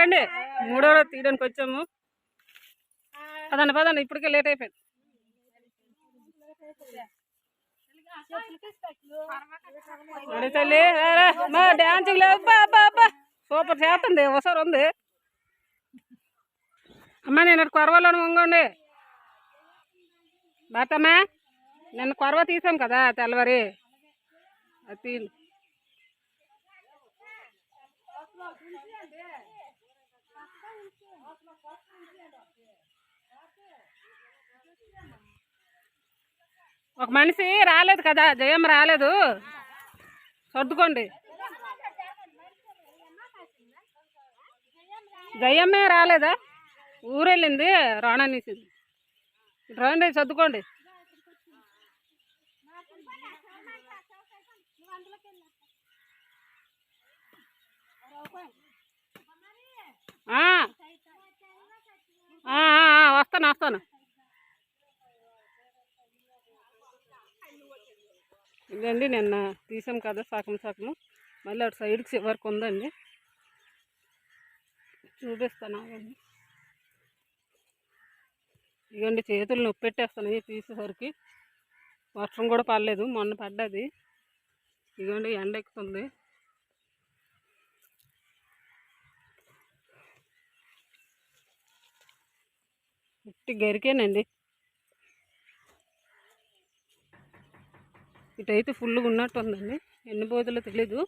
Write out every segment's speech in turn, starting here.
రండి. మూడో రోజు తీయడానికి వచ్చాము. పదండి పదండి ఇప్పటికే లేట్ అయిపోయింది. తల్లి మా డాన్సింగ్ లేదు సూపర్ చేస్తుంది ఒకసారి ఉంది. అమ్మా నేను కొరవలో ఉంగండి. బాతమ్మా నిన్న కొరవ తీసాం కదా తెల్లవారి. అది ఒక మనిషి రాలేదు కదా జయం రాలేదు. సర్దుకోండి. జయమ్మే రాలేదా? ఊరెళ్ళింది రాణనేసింది. రండి సర్దుకోండి. Okay. ఆ, ఆ, ఆ, ఇదండి నిన్న తీసాం కదా సగం సగం మళ్ళీ అటు సైడ్కి చివరికి ఉందండి. చూపిస్తాను ఆగండి. ఇగండి చేతులు నొప్పి పెట్టేస్తాను తీసేసరికి వర్షం కూడా పడలేదు మొన్న పడ్డది. ఇదిగోండి ఎండ ఎక్కుతుంది. ఉట్టి గరికేనండి. ఇటైతే ఫుల్గా ఉన్నట్టు ఉందండి ఎన్ని బోధలో తెలీదు.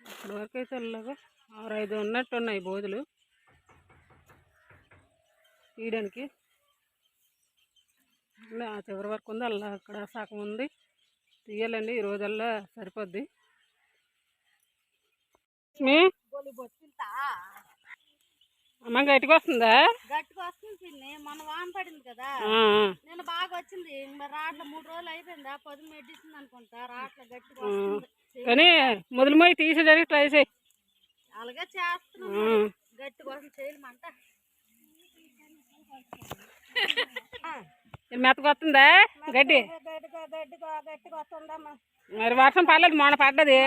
ఇప్పటి వరకు అయితే అలాగా ఆరు ఐదు ఉన్నట్టు ఉన్నాయి బోధులు. తీయడానికి. ఆ చివరి వరకు ఉంది అలా అక్కడ సగం ఉంది. తీయాలండి ఈ రోజల్లా సరిపోద్ది. అమ్మ గట్టిగా వస్తుందా గట్టిగా వస్తుంది పిన్ని. మన వాన పడింది కదా. నేను బాగా వచ్చింది. మరి రాట్ల మూడు రోజులు అయిపోయిందా? పొద్దు మెడిసిన్ అనుకుంటా. రాట్ల గట్టిగా వస్తుంది. కానీ మొదలుమోయి తీసేదానికి ట్రై చేయి. అలాగే చేస్తున్నాం వస్తుంది. చేయమంట ఇది మెత్తగా వస్తుందా? గడ్డి. గట్టిగా వస్తుందమ్మా. మరి వర్షం పడలేదు మొన్న పడ్డది.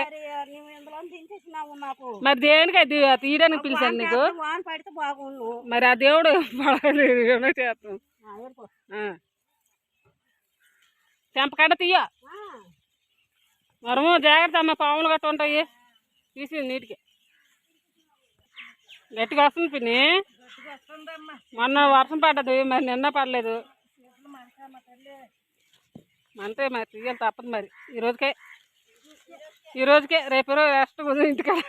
మరి దేనికి అది తీయడానికి పిలిచాను నీకు? మరి ఆ దేవుడు చేస్తాం. తీయ? మరము జాగ్రత్త అమ్మ పాములు గట్ట ఉంటాయి. తీసి నీటికి. గట్టిగా వస్తుంది పిన్ని. మొన్న వర్షం పడ్డది మరి నిన్న పడలేదు. అంతే మరి తీయాలి తప్పదు మరి. ఈ రోజుకే ఈ రోజుకే రేపు రోజు రెస్ట్ ఉంది ఇంటికాడ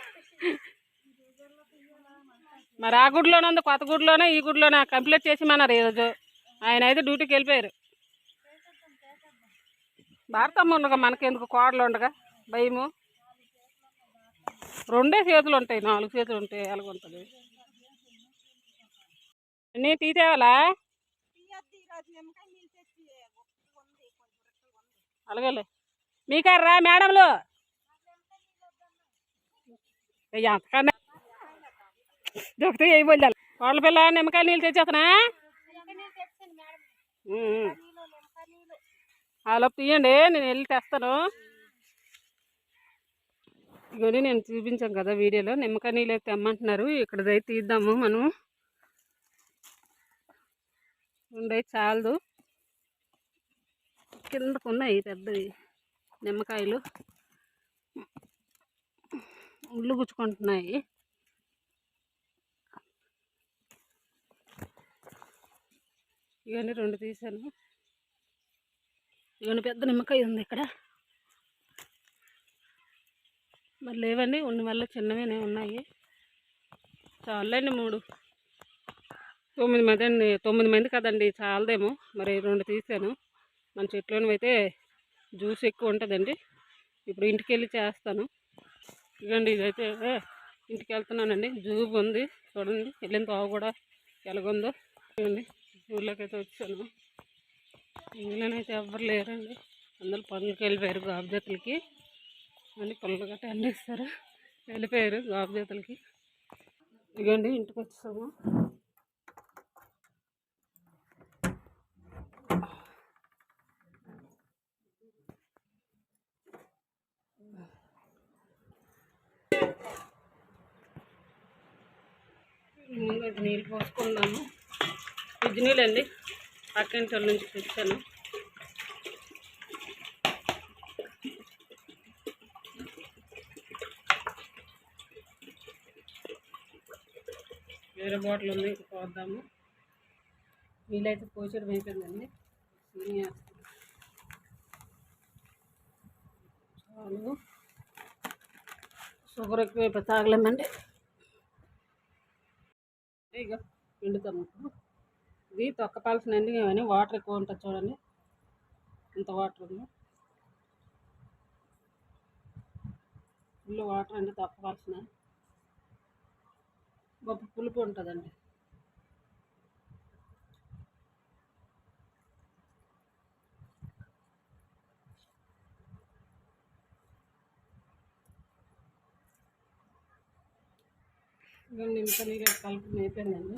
మరి ఆ గుడిలోనే ఉంది కొత్త గుడిలోనే ఈ గుడిలోనే కంప్లీట్ చేసిమన్నారు ఈరోజు ఆయన అయితే డ్యూటీకి వెళ్ళిపోయారు. భారతమ్మ ఉండగా మనకెందుకు కోడలు ఉండగా? భయము? రెండే చేతులు ఉంటాయి నాలుగు చేతులు ఉంటాయి నేను నీ తీసేవాలా అలాగేలే. మీకారా మేడంలు? ఎంతకన్నా? దొరికితే ఏం పోయాలి వాళ్ళ పిల్ల నిమ్మకాయ నీళ్ళు తెచ్చేతనా అలా తీయండి నేను వెళ్ళి తెస్తాను. ఇవన్నీ నేను చూపించాను కదా వీడియోలో. నిమ్మకాయ నీళ్ళు అయితే తెమ్మంటున్నారు. ఇక్కడ అయితే తీద్దాము మనం. ఉండే చాలదు. కిందకు ఉన్నాయి పెద్దవి. నిమ్మకాయలు. ఉళ్ళు గుచ్చుకుంటున్నాయి. ఇవన్నీ రెండు తీసాను. ఇవన్నీ పెద్ద నిమ్మకాయ ఉంది ఇక్కడ. మరి లేవండి ఉన్న వల్ల చిన్నవేనే ఉన్నాయి. చాలండి మూడు. తొమ్మిది మంది అండి తొమ్మిది మంది కదండి చాలదేమో. మరి రెండు తీసాను. మన చెట్లోని అయితే జ్యూస్ ఎక్కువ ఉంటుందండి. ఇప్పుడు ఇంటికి వెళ్ళి చేస్తాను. ఇదండి ఇదైతే ఇంటికి వెళ్తున్నానండి జూబ్ ఉంది చూడండి. వెళ్ళిన తావు కూడా ఎలాగుందో. చూడండి ఊళ్ళోకి అయితే వచ్చాను. ఇందులోనైతే ఎవ్వరు లేరండి. అందరూ పనులకి వెళ్ళిపోయారు గాబు జతలకి. అని పనులు గట్ట అండిస్తారు వెళ్ళిపోయారు గాబు జతలకి. ఇంటికి వచ్చాము మీద నీళ్ళు పోసుకున్నాము. ఫ్రిడ్జ్ నీళ్ళండి. పక్కింటి నుంచి తెచ్చాను వేరే బాటిల్ ఉంది పోద్దాము. నీళ్ళైతే పోసేయడం అయిపోయిందండి. చాలు. షుగర్ ఎక్కువ తాగలేమండి. తాగలేమండి ఇక పిండుతాము. ఇది ఇది తొక్కపాల్సినండి కానీ వాటర్ ఎక్కువ ఉంటుంది చూడండి. ఇంత వాటర్ ఉంది. ఫుల్ వాటర్ అండి తొక్కపాల్సిన. గొప్ప పులుపు ఉంటుందండి. ఇవన్నీ నిమ్మకాయ కలిపి అయిపోయిందండి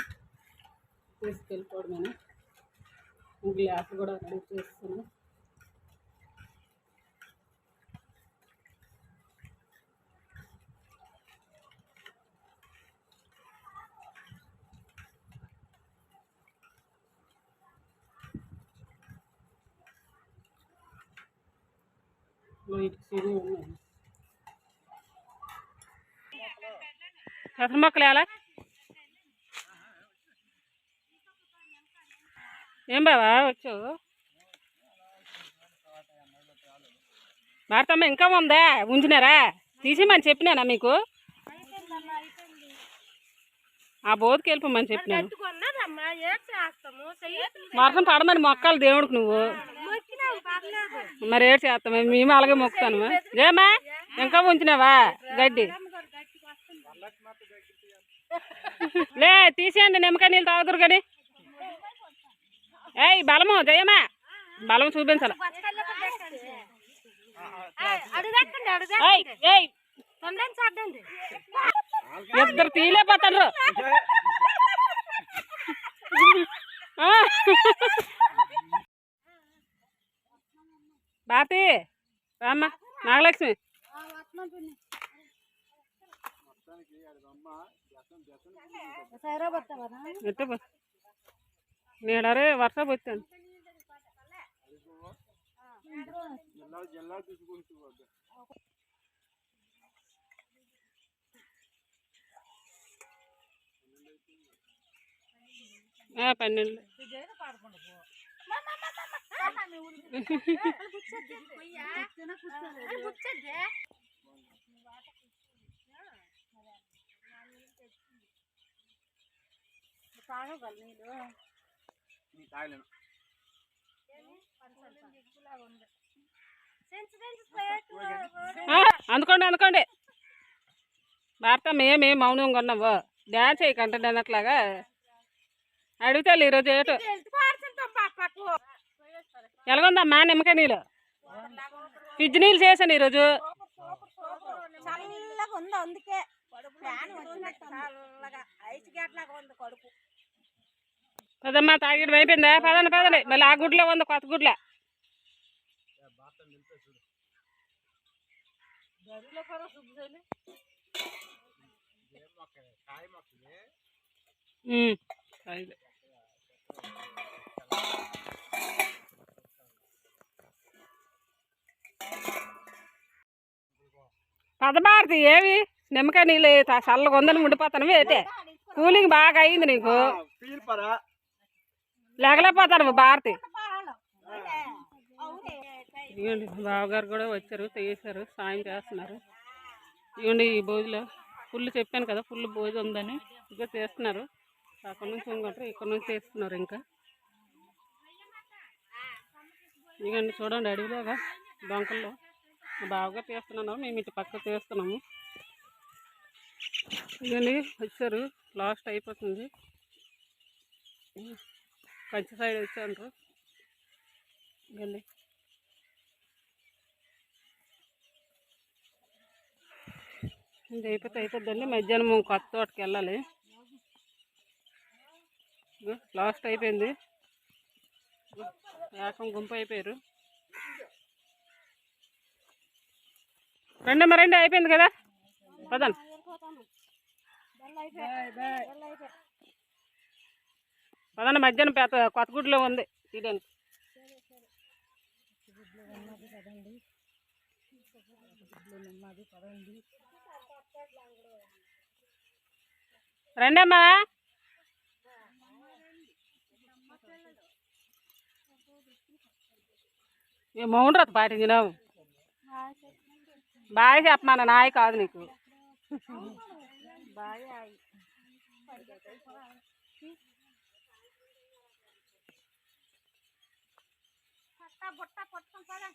తీసుకెళ్ళిపోవడమేనా గ్లాస్ కూడా రెడీ చేస్తున్నాను వీటికి సీడీ ఉన్నాయి పెసర మొక్కలు ఎలా ఏం బావా వచ్చావు భారతమ్మ ఇంకా ఉందా? ఉంచినారా? తీసేమని చెప్పినానా మీకు? ఆ బోధకి వెళ్ళిపోమని చెప్పినాను. వర్షం పడమని మొక్కలు దేవుడికి నువ్వు. మరి ఏడు చేస్తామే మేము అలాగే మొక్కుతాను. ఏమా ఇంకా ఉంచినావా గడ్డి? లే తీసేయండి నిమ్మకాయ నీళ్ళు తాగుతురు కానీ. ఏయ్ బలము జయమా బలం చూపించాల. ఇద్దరు తీలేపోతారు భారతి రామ్మ నాగలక్ష్మి. ఎట్టు నీడరే వర్ష వచ్చాను పన్నెండు. తాగగల నీళ్ళు ఆ, అందుకోండి అందుకోండి. భారత మేమే మౌనంగా ఉన్నావు డ్యాన్స్ చేయకంటే అన్నట్లాగా. అడిగితే ఈరోజు ఏటు? ఎలాగుందమ్మా నిమ్మకాయ నీళ్ళు? ఫ్రిడ్జ్ నీళ్ళు చేశాను ఈరోజు. చల్లగా ఉంది అందుకే. పదమ్మా తాగిడం అయిపోయిందా? పదండి పదండి మళ్ళీ ఆ గుడ్లో ఉంది కొత్త గుడ్ల. పదభారతి ఏవి? నిమ్మకాయ నీళ్ళు తా- చల్లగా ఉందని ఉండిపోతాను ఏంటే కూలింగ్ బాగా అయింది నీకు. లేగలేకపోతాను భారతి. ఇవ్వండి బావగారు కూడా వచ్చారు తీసారు సాయం చేస్తున్నారు. ఇవ్వండి ఈ భోజలో ఫుల్ చెప్పాను కదా ఫుల్ భోజు ఉందని. ఇంకా చేస్తున్నారు. అక్కడ నుంచి ఇంకొంటారు ఇక్కడ నుంచి చేస్తున్నారు ఇంకా. ఇవ్వండి చూడండి అడవిలోగా డొంకల్లో బావగారు తీస్తున్నాను మేము ఇటు పక్క తీస్తున్నాము ఇవన్నీ వచ్చారు లాస్ట్ అయిపోతుంది. కంచి సైడ్ వచ్చారు ఇదిగోండి. ఇది అయిపోతే అయిపోద్దండి. మధ్యాహ్నం కొత్త తోటకి వెళ్ళాలి. లాస్ట్ అయిపోయింది. ఏకం గుంపు అయిపోయారు. రండి రండి. అయిపోయింది కదా? పదండి. పదండి మధ్యాహ్నం పేత కొత్తగూడలో ఉంది. తీయడానికి. రండి అమ్మా. ఏ మౌనరథ పాటించినావు బాయ్ చెప్పమన్న నాయ కాదు నీకు. ভর্তা ভর্তা পট্টম পারেন